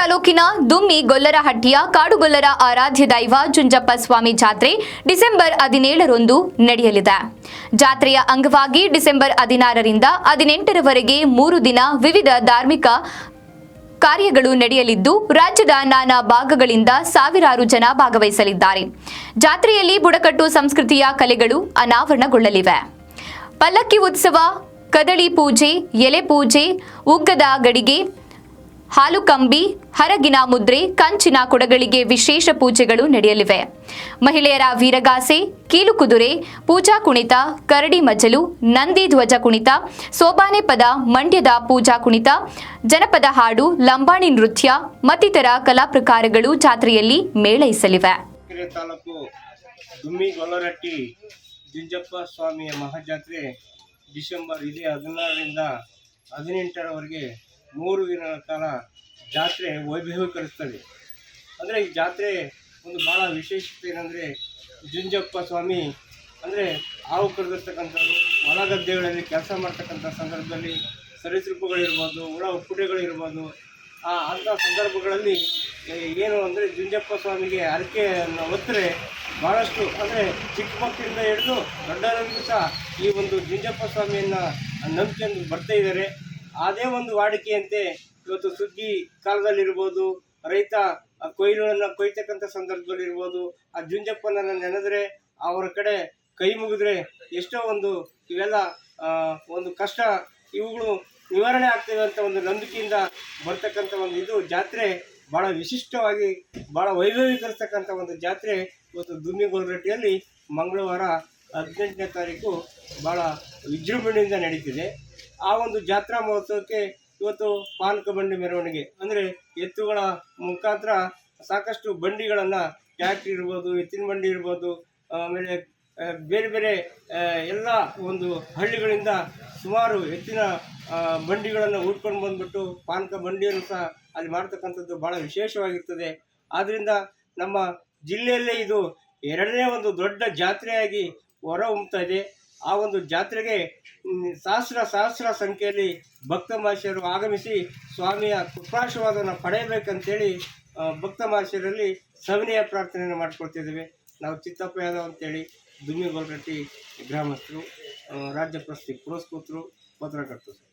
ತಾಲೂಕಿನ ದುಮ್ಮಿ ಗೊಲ್ಲರಹಟ್ಟಿಯ ಕಾಡುಗೊಲ್ಲರ ಆರಾಧ್ಯ ದೈವ ಜುಂಜಪ್ಪ ಸ್ವಾಮಿ ಜಾತ್ರೆ ಡಿಸೆಂಬರ್ ಹದಿನೇಳರಂದು ನಡೆಯಲಿದೆ. ಜಾತ್ರೆಯ ಅಂಗವಾಗಿ ಡಿಸೆಂಬರ್ ಹದಿನಾರರಿಂದ ಹದಿನೆಂಟರವರೆಗೆ ಮೂರು ದಿನ ವಿವಿಧ ಧಾರ್ಮಿಕ ಕಾರ್ಯಗಳು ನಡೆಯಲಿದ್ದು, ರಾಜ್ಯದ ನಾನಾ ಭಾಗಗಳಿಂದ ಸಾವಿರಾರು ಜನ ಭಾಗವಹಿಸಲಿದ್ದಾರೆ. ಜಾತ್ರೆಯಲ್ಲಿ ಬುಡಕಟ್ಟು ಸಂಸ್ಕೃತಿಯ ಕಲೆಗಳು ಅನಾವರಣಗೊಳ್ಳಲಿವೆ. ಪಲ್ಲಕ್ಕಿ ಉತ್ಸವ, ಕದಳಿ ಪೂಜೆ, ಎಲೆ ಪೂಜೆ, ಉಗ್ಗದ ಗಡಿಗೆ ಹಾಲು ಕಂಬಿ, ಹರಗಿನ ಮುದ್ರೆ, ಕಂಚಿನ ಕೊಡಗಳಿಗೆ ವಿಶೇಷ ಪೂಜೆಗಳು ನಡೆಯಲಿವೆ. ಮಹಿಳೆಯರ ವೀರಗಾಸೆ ಕೀಲುಕುದುರೆ ಪೂಜಾ ಕುಣಿತ, ಕರಡಿ ಮಜಲು, ನಂದಿ ಧ್ವಜ ಕುಣಿತ, ಸೋಬಾನೆ ಪದ, ಮಂಡ್ಯದ ಪೂಜಾ ಕುಣಿತ, ಜನಪದ ಹಾಡು, ಲಂಬಾಣಿ ನೃತ್ಯ, ಮತ್ತಿತರ ಕಲಾ ಪ್ರಕಾರಗಳು ಜಾತ್ರೆಯಲ್ಲಿ ಮೇಳೈಸಲಿವೆ. ಡಿಸೆಂಬರ್ ಹದಿನಾರರಿಂದ ಹದಿನೆಂಟರವರೆಗೆ ಮೂರು ದಿನಗಳ ಕಾಲ ಜಾತ್ರೆ ವೈಭವೀಕರಿಸ್ತದೆ. ಅಂದರೆ ಈ ಜಾತ್ರೆ ಒಂದು ಭಾಳ ವಿಶೇಷತೆ ಏನಂದರೆ ಜುಂಜಪ್ಪ ಸ್ವಾಮಿ, ಅಂದರೆ ಹಾವು ಕರೆದಿರ್ತಕ್ಕಂಥದ್ದು ಹೊಲ ಗದ್ದೆಗಳಲ್ಲಿ ಕೆಲಸ ಮಾಡ್ತಕ್ಕಂಥ ಸಂದರ್ಭದಲ್ಲಿ ಸರೀಸೃಪಗಳಿರ್ಬೋದು, ಹುಳ ಹುಪ್ಪುಟೆಗಳಿರ್ಬೋದು ಆ ಅಂಥ ಸಂದರ್ಭಗಳಲ್ಲಿ ಏನು ಅಂದರೆ ಜುಂಜಪ್ಪ ಸ್ವಾಮಿಗೆ ಹರಕೆಯನ್ನು ಒತ್ತರೆ ಭಾಳಷ್ಟು ಅಂದರೆ ಚಿಕ್ಕ ಮಕ್ಕಳಿಂದ ಹಿಡಿದು ದೊಡ್ಡವರಿಗೂ ಸಹ ಈ ಒಂದು ಜುಂಜಪ್ಪ ಸ್ವಾಮಿಯನ್ನು ನಂಬಿಕೆಂದು ಬರ್ತಾ ಇದ್ದಾರೆ. ಅದೇ ಒಂದು ವಾಡಿಕೆಯಂತೆ ಇವತ್ತು ಸುಗ್ಗಿ ಕಾಲದಲ್ಲಿರ್ಬೋದು, ರೈತ ಕೊಯ್ಲುಗಳನ್ನು ಕೊಯ್ತಕ್ಕಂಥ ಸಂದರ್ಭದಲ್ಲಿರ್ಬೋದು, ಆ ಜುಂಜಪ್ಪನನ್ನು ನೆನೆದ್ರೆ ಅವರ ಕಡೆ ಕೈ ಮುಗಿದ್ರೆ ಎಷ್ಟೋ ಒಂದು ಇವೆಲ್ಲ ಒಂದು ಕಷ್ಟ ಇವುಗಳು ನಿವಾರಣೆ ಆಗ್ತವೆ ಅಂತ ಒಂದು ನಂಬಿಕೆಯಿಂದ ಬರ್ತಕ್ಕಂಥ ಒಂದು ಇದು ಜಾತ್ರೆ ಭಾಳ ವಿಶಿಷ್ಟವಾಗಿ ಭಾಳ ವೈಭವೀಕರಿಸ್ತಕ್ಕಂಥ ಒಂದು ಜಾತ್ರೆ ಇವತ್ತು ದುಮ್ಮಿಗೋಲ್ರಟ್ಟಿಯಲ್ಲಿ ಮಂಗಳವಾರ ಹದಿನೆಂಟನೇ ತಾರೀಕು ಭಾಳ ವಿಜೃಂಭಣೆಯಿಂದ ನಡೀತಿದೆ. ಆ ಒಂದು ಜಾತ್ರಾ ಮಹೋತ್ಸವಕ್ಕೆ ಇವತ್ತು ಪಾನಕ ಬಂಡಿ ಮೆರವಣಿಗೆ. ಅಂದರೆ ಎತ್ತುಗಳ ಮುಖಾಂತರ ಸಾಕಷ್ಟು ಬಂಡಿಗಳನ್ನು ಟ್ಯಾಕ್ಟ್ರಿ ಇರ್ಬೋದು, ಎತ್ತಿನ ಬಂಡಿ ಇರ್ಬೋದು, ಆಮೇಲೆ ಬೇರೆ ಬೇರೆ ಎಲ್ಲ ಒಂದು ಹಳ್ಳಿಗಳಿಂದ ಸುಮಾರು ಎತ್ತಿನ ಬಂಡಿಗಳನ್ನು ಉಟ್ಕೊಂಡು ಬಂದ್ಬಿಟ್ಟು ಪಾನಕ ಬಂಡಿಯನ್ನು ಸಹ ಅಲ್ಲಿ ಮಾಡ್ತಕ್ಕಂಥದ್ದು ಭಾಳ ವಿಶೇಷವಾಗಿರ್ತದೆ. ಆದ್ದರಿಂದ ನಮ್ಮ ಜಿಲ್ಲೆಯಲ್ಲೇ ಇದು ಎರಡನೇ ಒಂದು ದೊಡ್ಡ ಜಾತ್ರೆಯಾಗಿ ಹೊರ ಹೊಮ್ತಾ ಇದೆ. ಆ ಒಂದು ಜಾತ್ರೆಗೆ ಸಹಸ್ರ ಸಹಸ್ರ ಸಂಖ್ಯೆಯಲ್ಲಿ ಭಕ್ತ ಮಹರ್ಷಿಯರು ಆಗಮಿಸಿ ಸ್ವಾಮಿಯ ಕೃಪಾಶೀರ್ವಾದವನ್ನು ಪಡೆಯಬೇಕಂತೇಳಿ ಭಕ್ತ ಮಹರ್ಷಿಯರಲ್ಲಿ ಸವಿನಯ ಪ್ರಾರ್ಥನೆಯನ್ನು ಮಾಡಿಕೊಳ್ತಿದ್ದೇವೆ. ನಾವು ಚಿತ್ತಪ್ಪ ಯಾದವ್ ಅಂತೇಳಿ ದುಮ್ಮಿ ಗೋಲ್ರಟ್ಟಿ ಗ್ರಾಮಸ್ಥರು ರಾಜ್ಯ ಪ್ರಶಸ್ತಿ ಪುರಸ್ಕೃತರು, ಪತ್ರಕರ್ತರು.